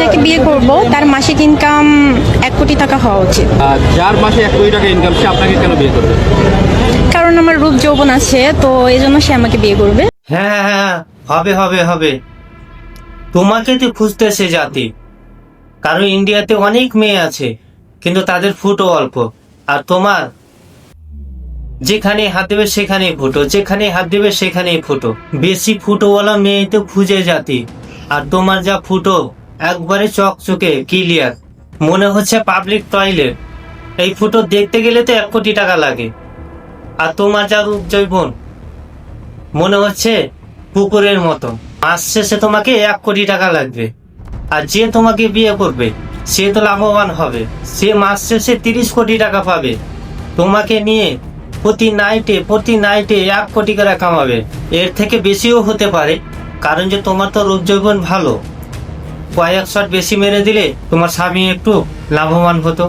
যাকে বিয়ে করব তার মাসিক ইনকাম এক কোটি টাকা হওয়া উচিত। আর যার মাসে এক কোটি টাকা ইনকাম সে আপনাকে কেন বিয়ে করবে? কারণ আমার রূপ যৌবন আছে তো এই জন্য সে আমাকে বিয়ে করবে। হ্যাঁ হ্যাঁ হ্যাঁ, হবে হবে হবে। তোমাকে তো খুঁজতেছে জাতি। কারণ ইন্ডিয়াতে অনেক মেয়ে আছে কিন্তু তাদের ফুটো অল্প। আর তোমার যেখানে হাত দেবে সেখানেই ফুটো যেখানে হাত দেবে সেখানেই ফুটো। বেশি ফুটোওয়ালা মেয়ে তো খুঁজে জাতি। আর তোমার যা ফুটো একবারে চকচকে ক্লিয়ার মনে হচ্ছে পাবলিক টয়লেট এই ফুটো দেখতে গেলে তো এক কোটি টাকা লাগে। আর তোমার যা রূপ জৈবন মনে হচ্ছে পুকুরের মতো। মাস শেষে তোমাকে এক কোটি টাকা লাগবে। আর যে তোমাকে বিয়ে করবে, সে তো লাভবান হবে। সে মাস শেষে তিরিশ কোটি টাকা পাবে। তোমাকে নিয়ে প্রতি নাইটে প্রতি নাইটে এক কোটি করে কামাবে। এর থেকে বেশিও হতে পারে। কারণ যে তোমার তো রূপ যৌবন ভালো। কয়েক শট বেশি মেরে দিলে তোমার স্বামী একটু লাভবান হতো।